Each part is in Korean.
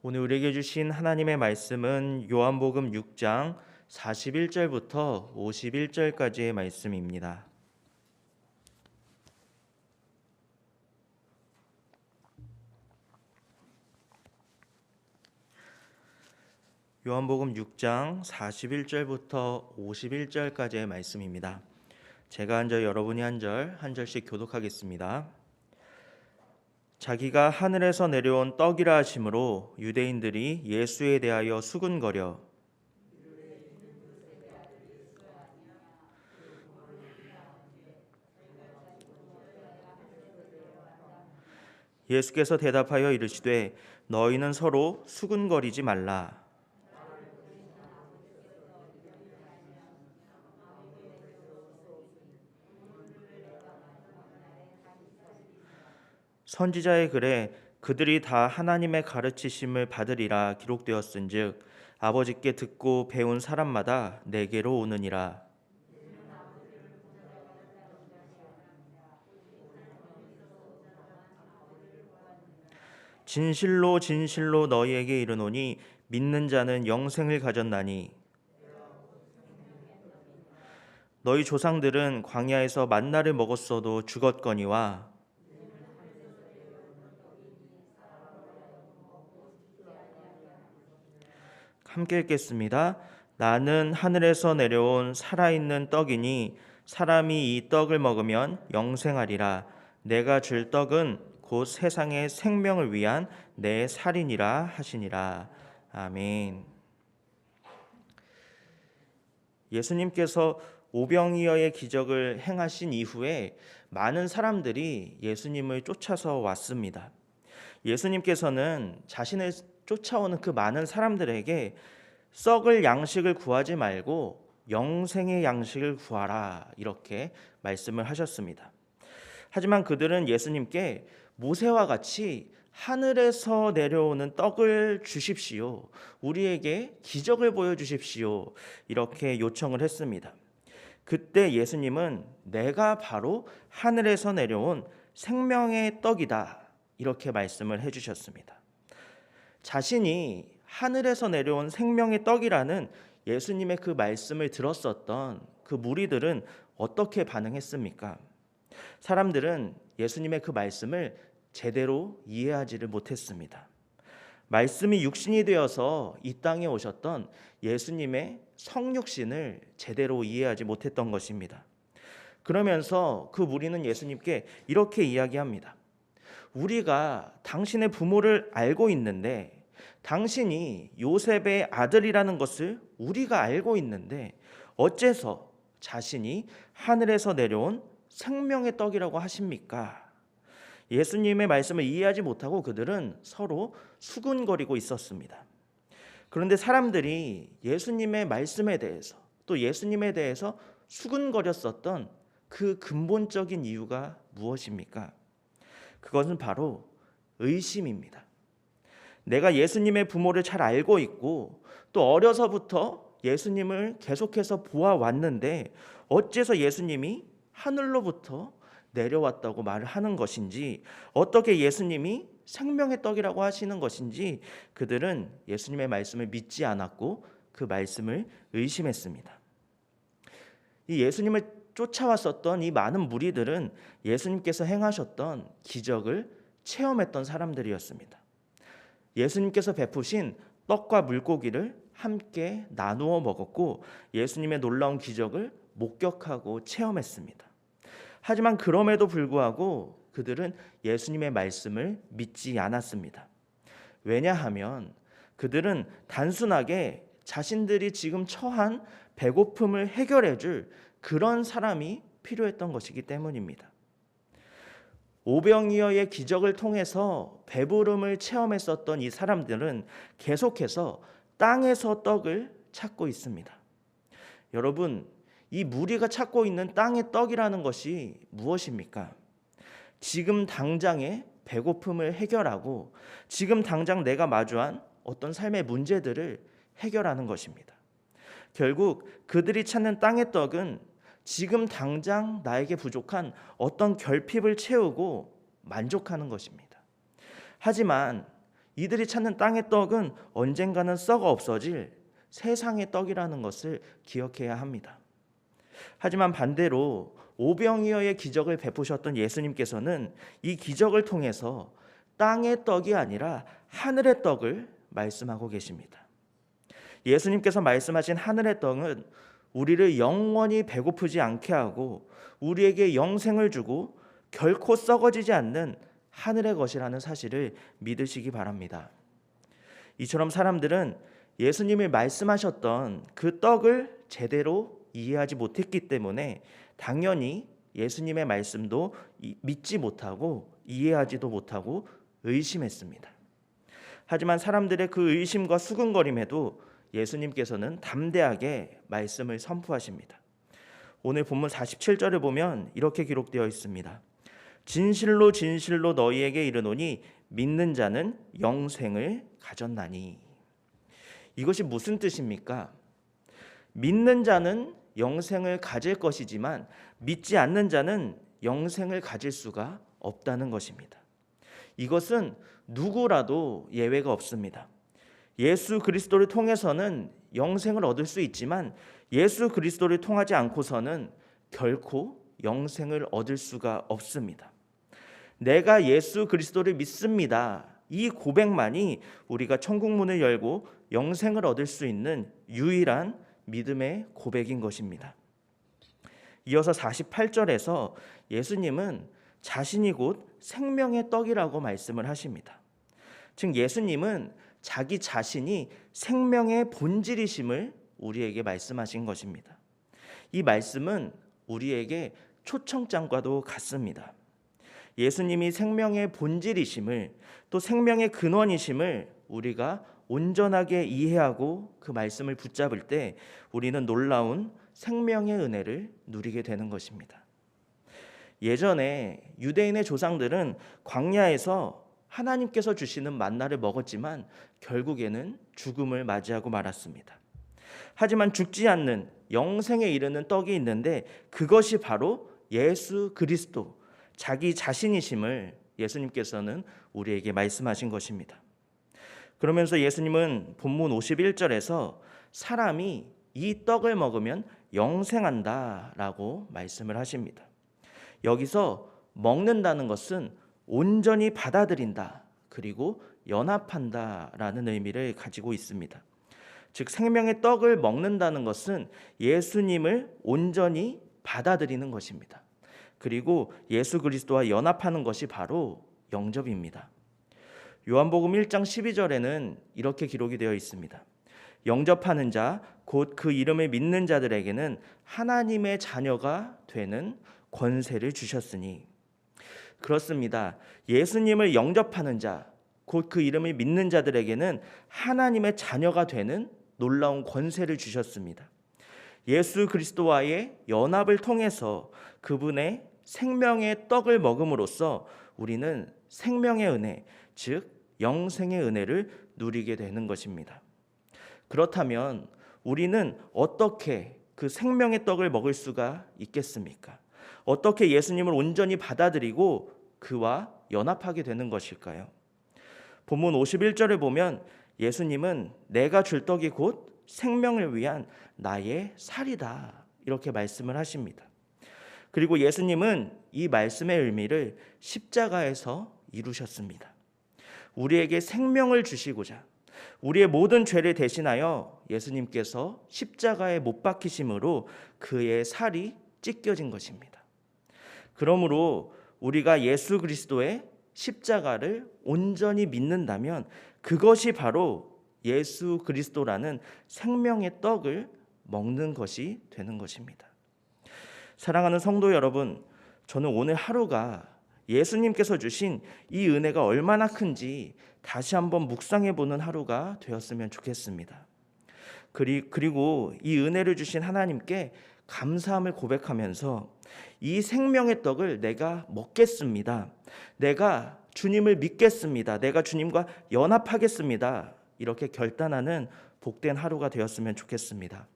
오늘 우리에게 주신 하나님의 말씀은 요한복음 6장 41절부터 51절까지의 말씀입니다. 요한복음 6장 41절부터 51절까지의 말씀입니다. 제가 한 절 여러분이 한 절 한 절씩 교독하겠습니다. 자기가 하늘에서 내려온 떡이라 하심으로 유대인들이 예수에 대하여 수군거려. 예수께서 대답하여 이르시되 너희는 서로 수군거리지 말라 선지자의 글에 그들이 다 하나님의 가르치심을 받으리라 기록되었은즉 아버지께 듣고 배운 사람마다 내게로 오느니라. 진실로 진실로 너희에게 이르노니 믿는 자는 영생을 가졌나니. 너희 조상들은 광야에서 만나를 먹었어도 죽었거니와 함께 읽겠습니다. 나는 하늘에서 내려온 살아있는 떡이니 사람이 이 떡을 먹으면 영생하리라. 내가 줄 떡은 곧 세상의 생명을 위한 내 살이니라 하시니라. 아멘. 예수님께서 오병이어의 기적을 행하신 이후에 많은 사람들이 예수님을 쫓아서 왔습니다. 예수님께서는 자신을 쫓아오는 그 많은 사람들에게 썩을 양식을 구하지 말고 영생의 양식을 구하라 이렇게 말씀을 하셨습니다. 하지만 그들은 예수님께 모세와 같이 하늘에서 내려오는 떡을 주십시오. 우리에게 기적을 보여주십시오. 이렇게 요청을 했습니다. 그때 예수님은 내가 바로 하늘에서 내려온 생명의 떡이다. 이렇게 말씀을 해주셨습니다. 자신이 하늘에서 내려온 생명의 떡이라는 예수님의 그 말씀을 들었었던 그 무리들은 어떻게 반응했습니까? 사람들은 예수님의 그 말씀을 제대로 이해하지를 못했습니다. 말씀이 육신이 되어서 이 땅에 오셨던 예수님의 성육신을 제대로 이해하지 못했던 것입니다. 그러면서 그 무리는 예수님께 이렇게 이야기합니다. 우리가 당신의 부모를 알고 있는데 당신이 요셉의 아들이라는 것을 우리가 알고 있는데 어째서 자신이 하늘에서 내려온 생명의 떡이라고 하십니까? 예수님의 말씀을 이해하지 못하고 그들은 서로 수군거리고 있었습니다. 그런데 사람들이 예수님의 말씀에 대해서 또 예수님에 대해서 수군거렸었던 그 근본적인 이유가 무엇입니까? 그것은 바로 의심입니다. 내가 예수님의 부모를 잘 알고 있고 또 어려서부터 예수님을 계속해서 보아왔는데 어째서 예수님이 하늘로부터 내려왔다고 말을 하는 것인지 어떻게 예수님이 생명의 떡이라고 하시는 것인지 그들은 예수님의 말씀을 믿지 않았고 그 말씀을 의심했습니다. 이 예수님을 쫓아왔었던 이 많은 무리들은 예수님께서 행하셨던 기적을 체험했던 사람들이었습니다. 예수님께서 베푸신 떡과 물고기를 함께 나누어 먹었고 예수님의 놀라운 기적을 목격하고 체험했습니다. 하지만 그럼에도 불구하고 그들은 예수님의 말씀을 믿지 않았습니다. 왜냐하면 그들은 단순하게 자신들이 지금 처한 배고픔을 해결해 줄 그런 사람이 필요했던 것이기 때문입니다. 오병이어의 기적을 통해서 배부름을 체험했었던 이 사람들은 계속해서 땅에서 떡을 찾고 있습니다. 여러분, 이 무리가 찾고 있는 땅의 떡이라는 것이 무엇입니까? 지금 당장의 배고픔을 해결하고 지금 당장 내가 마주한 어떤 삶의 문제들을 해결하는 것입니다. 결국 그들이 찾는 땅의 떡은 지금 당장 나에게 부족한 어떤 결핍을 채우고 만족하는 것입니다. 하지만 이들이 찾는 땅의 떡은 언젠가는 썩어 없어질 세상의 떡이라는 것을 기억해야 합니다. 하지만 반대로 오병이어의 기적을 베푸셨던 예수님께서는 이 기적을 통해서 땅의 떡이 아니라 하늘의 떡을 말씀하고 계십니다. 예수님께서 말씀하신 하늘의 떡은 우리를 영원히 배고프지 않게 하고 우리에게 영생을 주고 결코 썩어지지 않는 하늘의 것이라는 사실을 믿으시기 바랍니다. 이처럼 사람들은 예수님이 말씀하셨던 그 떡을 제대로 이해하지 못했기 때문에 당연히 예수님의 말씀도 믿지 못하고 이해하지도 못하고 의심했습니다. 하지만 사람들의 그 의심과 수근거림에도 예수님께서는 담대하게 말씀을 선포하십니다. 오늘 본문 47절을 보면 이렇게 기록되어 있습니다. 진실로 진실로 너희에게 이르노니 믿는 자는 영생을 가졌나니. 이것이 무슨 뜻입니까? 믿는 자는 영생을 가질 것이지만 믿지 않는 자는 영생을 가질 수가 없다는 것입니다. 이것은 누구라도 예외가 없습니다. 예수 그리스도를 통해서는 영생을 얻을 수 있지만 예수 그리스도를 통하지 않고서는 결코 영생을 얻을 수가 없습니다. 내가 예수 그리스도를 믿습니다. 이 고백만이 우리가 천국 문을 열고 영생을 얻을 수 있는 유일한 믿음의 고백인 것입니다. 이어서 48절에서 예수님은 자신이 곧 생명의 떡이라고 말씀을 하십니다. 즉 예수님은 자기 자신이 생명의 본질이심을 우리에게 말씀하신 것입니다. 이 말씀은 우리에게 초청장과도 같습니다. 예수님이 생명의 본질이심을 또 생명의 근원이심을 우리가 온전하게 이해하고 그 말씀을 붙잡을 때 우리는 놀라운 생명의 은혜를 누리게 되는 것입니다. 예전에 유대인의 조상들은 광야에서 하나님께서 주시는 만나를 먹었지만 결국에는 죽음을 맞이하고 말았습니다. 하지만 죽지 않는 영생에 이르는 떡이 있는데 그것이 바로 예수 그리스도 자기 자신이심을 예수님께서는 우리에게 말씀하신 것입니다. 그러면서 예수님은 본문 51절에서 사람이 이 떡을 먹으면 영생한다라고 말씀을 하십니다. 여기서 먹는다는 것은 온전히 받아들인다. 그리고 연합한다라는 의미를 가지고 있습니다. 즉 생명의 떡을 먹는다는 것은 예수님을 온전히 받아들이는 것입니다. 그리고 예수 그리스도와 연합하는 것이 바로 영접입니다. 요한복음 1장 12절에는 이렇게 기록이 되어 있습니다. 영접하는 자, 곧 그 이름을 믿는 자들에게는 하나님의 자녀가 되는 권세를 주셨으니 그렇습니다. 예수님을 영접하는 자, 곧 그 이름을 믿는 자들에게는 하나님의 자녀가 되는 놀라운 권세를 주셨습니다. 예수 그리스도와의 연합을 통해서 그분의 생명의 떡을 먹음으로써 우리는 생명의 은혜, 즉 영생의 은혜를 누리게 되는 것입니다. 그렇다면 우리는 어떻게 그 생명의 떡을 먹을 수가 있겠습니까? 어떻게 예수님을 온전히 받아들이고 그와 연합하게 되는 것일까요? 본문 51절을 보면 예수님은 내가 줄 떡이 곧 생명을 위한 나의 살이다. 이렇게 말씀을 하십니다. 그리고 예수님은 이 말씀의 의미를 십자가에서 이루셨습니다. 우리에게 생명을 주시고자 우리의 모든 죄를 대신하여 예수님께서 십자가에 못 박히심으로 그의 살이 찢겨진 것입니다. 그러므로 우리가 예수 그리스도의 십자가를 온전히 믿는다면 그것이 바로 예수 그리스도라는 생명의 떡을 먹는 것이 되는 것입니다. 사랑하는 성도 여러분, 저는 오늘 하루가 예수님께서 주신 이 은혜가 얼마나 큰지 다시 한번 묵상해 보는 하루가 되었으면 좋겠습니다. 그리고 이 은혜를 주신 하나님께 감사함을 고백하면서 이 생명의 떡을 내가 먹겠습니다. 내가 주님을 믿겠습니다. 내가 주님과 연합하겠습니다. 이렇게 결단하는 복된 하루가 되었으면 좋겠습니다.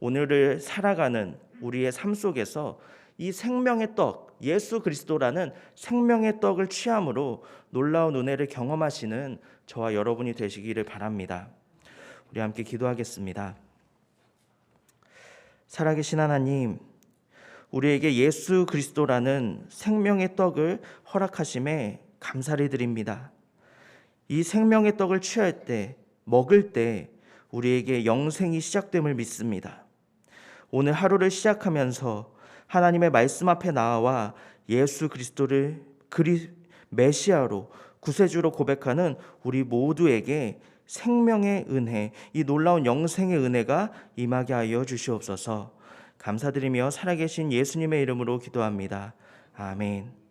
오늘을 살아가는 우리의 삶 속에서 이 생명의 떡, 예수 그리스도라는 생명의 떡을 취함으로 놀라운 은혜를 경험하시는 저와 여러분이 되시기를 바랍니다. 우리 함께 기도하겠습니다. 살아계신 하나님, 우리에게 예수 그리스도라는 생명의 떡을 허락하심에 감사를 드립니다. 이 생명의 떡을 취할 때, 먹을 때 우리에게 영생이 시작됨을 믿습니다. 오늘 하루를 시작하면서 하나님의 말씀 앞에 나와 예수 그리스도를 그리 메시아로 구세주로 고백하는 우리 모두에게 생명의 은혜, 이 놀라운 영생의 은혜가 임하게 하여 주시옵소서. 감사드리며 살아계신 예수님의 이름으로 기도합니다. 아멘.